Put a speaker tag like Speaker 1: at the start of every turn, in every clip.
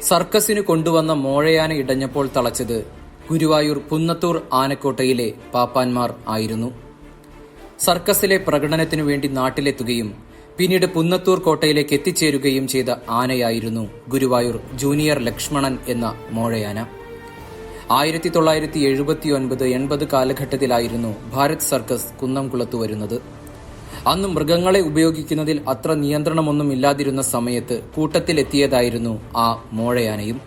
Speaker 1: സർക്കസിന് കൊണ്ടുവന്ന മോഴയാന ഇടഞ്ഞപ്പോൾ തളച്ചത് ഗുരുവായൂർ പുന്നത്തൂർ ആനക്കോട്ടയിലെ പാപ്പാൻമാർ ആയിരുന്നു. സർക്കസിലെ പ്രകടനത്തിനു വേണ്ടി നാട്ടിലെത്തുകയും പിന്നീട് പുന്നത്തൂർ കോട്ടയിലേക്ക് എത്തിച്ചേരുകയും ചെയ്ത ആനയായിരുന്നു ഗുരുവായൂർ ജൂനിയർ ലക്ഷ്മണൻ എന്ന മോഴയാന. ആയിരത്തി തൊള്ളായിരത്തി എഴുപത്തിയൊൻപത് എൺപത് കാലഘട്ടത്തിലായിരുന്നു ഭാരത് സർക്കസ് കുന്നംകുളത്ത് വരുന്നത്. അന്ന് മൃഗങ്ങളെ ഉപയോഗിക്കുന്നതിൽ അത്ര നിയന്ത്രണമൊന്നും ഇല്ലാതിരുന്ന സമയത്ത് കൂട്ടത്തിലെത്തിയതായിരുന്നു ആ മോഴയാനയും.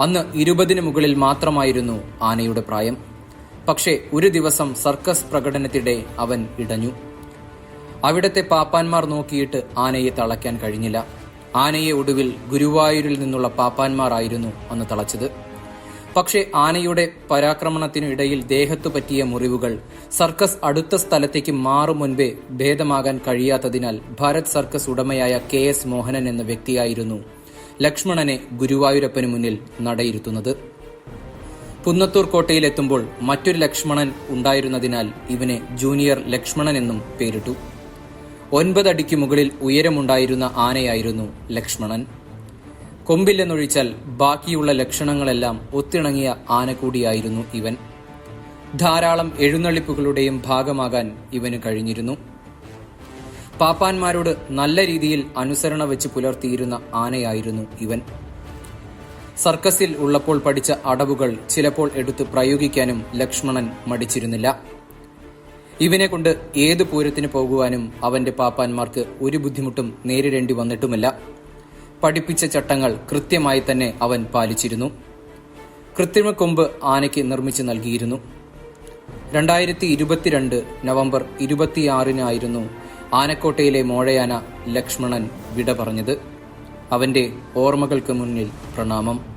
Speaker 1: അന്ന് ഇരുപതിന് മുകളിൽ മാത്രമായിരുന്നു ആനയുടെ പ്രായം. പക്ഷേ ഒരു ദിവസം സർക്കസ് പ്രകടനത്തിടെ അവൻ ഇടഞ്ഞു. അവിടത്തെ പാപ്പാന്മാർ നോക്കിയിട്ട് ആനയെ തളയ്ക്കാൻ കഴിഞ്ഞില്ല. ആനയെ ഒടുവിൽ ഗുരുവായൂരിൽ നിന്നുള്ള പാപ്പാന്മാരായിരുന്നു അന്ന് തളച്ചത്. പക്ഷേ ആനയുടെ പരാക്രമണത്തിനിടയിൽ ദേഹത്തു പറ്റിയ മുറിവുകൾ സർക്കസ് അടുത്ത സ്ഥലത്തേക്ക് മാറും മുൻപേ ഭേദമാകാൻ കഴിയാത്തതിനാൽ ഭാരത് സർക്കസ് ഉടമയായ കെ എസ് മോഹനൻ എന്ന വ്യക്തിയായിരുന്നു ലക്ഷ്മണനെ ഗുരുവായൂരപ്പന് മുന്നിൽ നടയിരുത്തുന്നത്. പുന്നത്തൂർ കോട്ടയിലെത്തുമ്പോൾ മറ്റൊരു ലക്ഷ്മണൻ ഉണ്ടായിരുന്നതിനാൽ ഇവനെ ജൂനിയർ ലക്ഷ്മണൻ എന്നും പേരിട്ടു. ഒൻപതടിക്ക് മുകളിൽ ഉയരമുണ്ടായിരുന്ന ആനയായിരുന്നു ലക്ഷ്മണൻ. കൊമ്പില്ലെന്നൊഴിച്ചാൽ ബാക്കിയുള്ള ലക്ഷണങ്ങളെല്ലാം ഒത്തിണങ്ങിയ ആനക്കൂടിയായിരുന്നു ഇവൻ. ധാരാളം എഴുന്നള്ളിപ്പുകളുടെയും ഭാഗമാകാൻ ഇവന് കഴിഞ്ഞിരുന്നു. പാപ്പാന്മാരോട് നല്ല രീതിയിൽ അനുസരണ വെച്ച് പുലർത്തിയിരുന്ന ആനയായിരുന്നു ഇവൻ. സർക്കസിൽ ഉള്ളപ്പോൾ പഠിച്ച അടവുകൾ ചിലപ്പോൾ എടുത്ത് പ്രയോഗിക്കാനും ലക്ഷ്മണൻ മടിച്ചിരുന്നില്ല. ഇവനെ കൊണ്ട് ഏത് പൂരത്തിന് പോകുവാനും അവന്റെ പാപ്പാന്മാർക്ക് ഒരു ബുദ്ധിമുട്ടും നേരിടേണ്ടി വന്നിട്ടുമില്ല. പഠിപ്പിച്ച ചട്ടങ്ങൾ കൃത്യമായി തന്നെ അവൻ പാലിച്ചിരുന്നു. കൃത്രിമ കൊമ്പ് ആനയ്ക്ക് നിർമ്മിച്ചു നൽകിയിരുന്നു. രണ്ടായിരത്തി ഇരുപത്തിരണ്ട് നവംബർ ഇരുപത്തിയാറിനായിരുന്നു ആനക്കോട്ടയിലെ മോഴയാന ലക്ഷ്മണൻ വിട പറഞ്ഞത്. അവന്റെ ഓർമ്മകൾക്ക് മുന്നിൽ പ്രണാമം.